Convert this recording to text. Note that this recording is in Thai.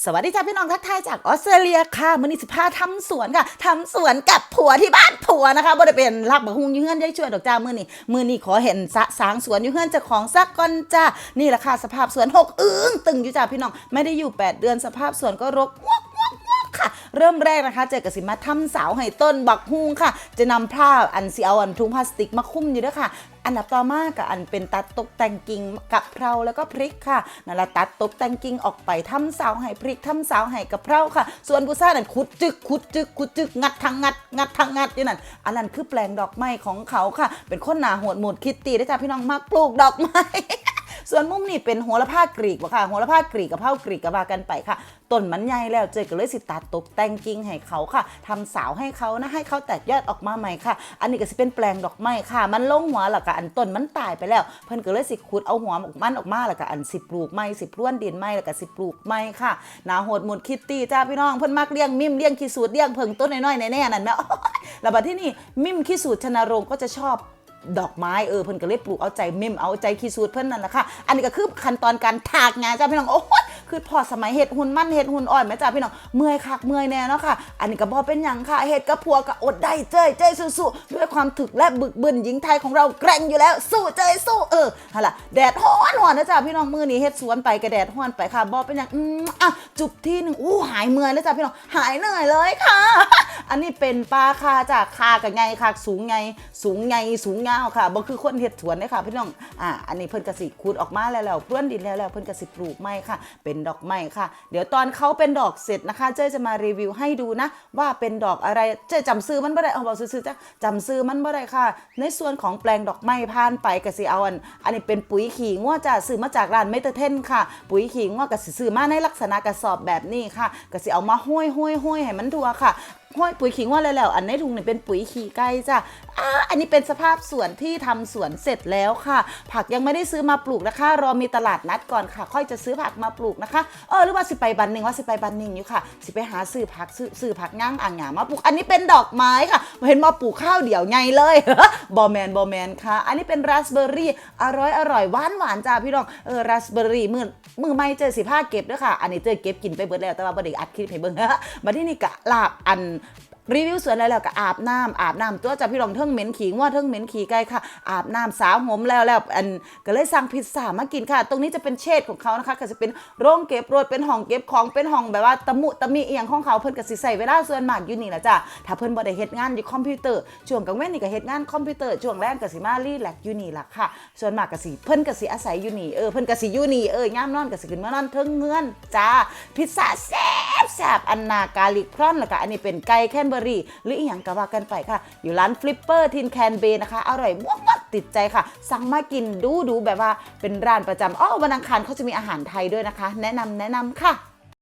สวัสดีจ้าพี่น้องทักทายจากออสเตรเลียค่ะมือนี้สิพาทำสวนค่ะทำสวนกับผัวที่บ้านผัวนะคะบ่ได้เป็นรักบักฮุงยืเฮือนได้ช่วยดอกจ้ามือนี้มือนี้ขอเห็นสะสางสวนยืเฮือนเจ้าของสักก่อนจ้านี่แหละค่ะสภาพสวนหกอึ้งตึงอยู่จ้าพี่น้องไม่ได้อยู่ 8 เดือนสภาพสวนก็รกวก เริ่มแรกนะคะเจอกับสิมาทำเสาให้ต้นบักฮุงค่ะ จะนำผ้าอันสีเอาอันถุงพลาสติกมาคุ้มอยู่ด้วยค่ะอันดับต่อมากับอันเป็นตัดตกแต่งกิ่งกับเพราแล้วก็พริกค่ะนั่นแหละตัดตกแต่งกิ่งออกไปทำเสาให้พริกทำเสาให้กับเพราค่ะ ส่วนกุซ่านั่นขุดจึกขุดจึกขุดจึกงัดทางงัดงัดทางงัดนี่นั่นอันนั้นคือแปลงดอกไม้ของเขาค่ะ เป็นคนหนาโหดหมดคิดตีได้จ้าพี่น้องมักปลูกดอกไม้ ส่วนมุมนี่เป็นโหระพากรีกวะค่ะโหระพากรีกกับเผากรีกกับว่ากันไปค่ะต้นมันใหญ่แล้วเจอก็เลยสิตัดตกแต่งกิ่งให้เขาค่ะทำเสาให้เขานะให้เขาแตกยอดออกมาใหม่ค่ะ อันนี้ก็สิเป็นแปลงดอกไม้ค่ะ มันลงหัวแล้วก็อันต้นมันตายไปแล้ว เพิ่นก็เลยสิขุดเอาหัวมันออกมาแล้วก็อันสิปลูกไม้สิพรวนดินไม้แล้วก็สิปลูกไม้ค่ะหนาโหดหมดคิตตี้จ้าพี่น้องเพิ่นมักเลี้ยงมิมเลี้ยงขี้สูตรเลี้ยงเพิงต้นน้อยๆแน่ๆนั่นแหม่แล้วบัดที่นี่มิมขี้สูตรชนรงค์ก็จะชอบ ดอกไม้เออเพิ่นก็เลยปลูกเอาใจเมมเอาใจคีสูตรเพิ่นนั่นแหละค่ะอันนี้ก็คือขั้นตอนการถากงานจ้าพี่น้องโอ้ยคือพอสมัยเห็ดหุ่นมั่นเห็ดหุ่นอ่อยแม่จ้าพี่น้องเมื่อยคักเมื่อยแน่เนาะค่ะ อันนี้ก็บ่เป็นหยังค่ะเห็ดกับผัวก็อดได้เจ้ยเจ้ยสู้ๆด้วยความถึกและบึกบึนหญิงไทยของเราแกร่งอยู่แล้วสู้เจ้ยสู้เออฮะล่ะแดดฮ้อนฮ้อนนะจ้าพี่น้องมือนี้เฮ็ดสวนไปก็แดดฮ้อนไปค่ะบ่เป็นหยังอืมอะจุบที่หนึ่งอู้หายเมื่อยแล้วจ้าพี่น้องหายเหนื่อยเลยค่ะ อันนี้เป็นปลาคาจากคากับไงค่ะสูงไงสูงไงสูงเงาค่ะบ่คือคนเฮ็ดสวนเด้ค่ะพี่น้องอ่าอันนี้เพิ่นกระสิขุดออกมาแล้วแล้วเพื่อนดินแล้วแล้วเพิ่นกระสิปลูกไม้ค่ะ เป็นดอกไม้ค่ะ เดี๋ยวตอนเขาเป็นดอกเสร็จนะคะ เจ้จะมารีวิวให้ดูนะ ว่าเป็นดอกอะไรเจ้จำซื้อมันบ่ได้เอาบอกซื้อๆจ้ะจำซื้อมันบ่ได้ค่ะ ในส่วนของแปลงดอกไม้ผ่านไปกระสิเอาอันอันนี้เป็นปุ๋ยขี้งัวจ้ะซื้อมาจากร้านเมเตอร์เทนค่ะ ปุ๋ยขี้งัวกระสิซื้อมาในลักษณะกระสอบแบบนี้ค่ะกสิเอามาห้อยห้อยห้อยให้มันทั่วค่ะ ห้อยปุ๋ยขิงว่าแล้วอันในถุงเนี่ยเป็นปุ๋ยขี้ไก่จ้ะอ่าอันนี้เป็นสภาพสวนที่ทำสวนเสร็จแล้วค่ะ ผักยังไม่ได้ซื้อมาปลูกนะคะ รอมีตลาดนัดก่อนค่ะ ค่อยจะซื้อผักมาปลูกนะคะ เออหรือว่าสิไปบันหนึ่งว่าสิไปบันหนึ่งอยู่ค่ะ สิไปหาซื้อผักซื้อผักย่างอ่างหยามาปลูก อันนี้เป็นดอกไม้ค่ะ เห็นมาปลูกข้าวเดี่ยวไงเลยบอแมนบอแมนค่ะ อันนี้เป็นราสเบอร์รี่อร่อยอร่อยหวานหวานจ้าพี่น้อง เออราสเบอร์รี่มือมือไม่เจอสิผ้าเก็บด้วยค่ะ อันนี้เจอเก็บกินไปเบิดแล้วแต่ว่าบ่ได้อัดคลิปให้เบิ่งมาที่นี่กะลาบอันรีวิวสวนแล้วแล้วก็อาบน้ำอาบน้ำตัวจะพี่รองเทิงเหม็นขี่ว่าเทิงเหม็นขี่ไก่ค่ะ อาบน้ำสาวหอมแล้วแล้วอันก็เลยสั่งพิซซ่ามากินค่ะ ตรงนี้จะเป็นเชดของเขานะคะก็จะเป็นโรงเก็บรถเป็นห้องเก็บของเป็นห้องแบบว่าตะมุตะมีเอียงของเขาเพิ่นก็สิใส่เวลาส่วนมากอยู่นี่แหละจ้ะถ้าเพิ่นบ่ได้เฮ็ดงานอยู่คอมพิวเตอร์ช่วงกลางวันนี่ก็เฮ็ดงานคอมพิวเตอร์ช่วงแรกก็สิมารีแลกอยู่นี่ล่ะค่ะ ส่วนมากก็สิเพิ่นก็สิอาศัยอยู่นี่เออเพิ่นก็สิอยู่นี่เออย่ามนอนก็สิขึ้นมานอนเทิงเงื่อนจ้าพิซซ่าแซ่ บแซบอันนากาลิกพรอนแล้วก็อันนี้เป็นไก่แคนเบอรี่ หรืออีหยังก็ว่ากันไปค่ะ อยู่ร้านฟลิปเปอร์ทินแคนเบนะคะ อร่อยมากติดใจค่ะ สั่งมากินดูดูแบบว่าเป็นร้านประจำอ๋อวันอังคารเขาจะมีอาหารไทยด้วยนะคะ แนะนำแนะนำค่ะ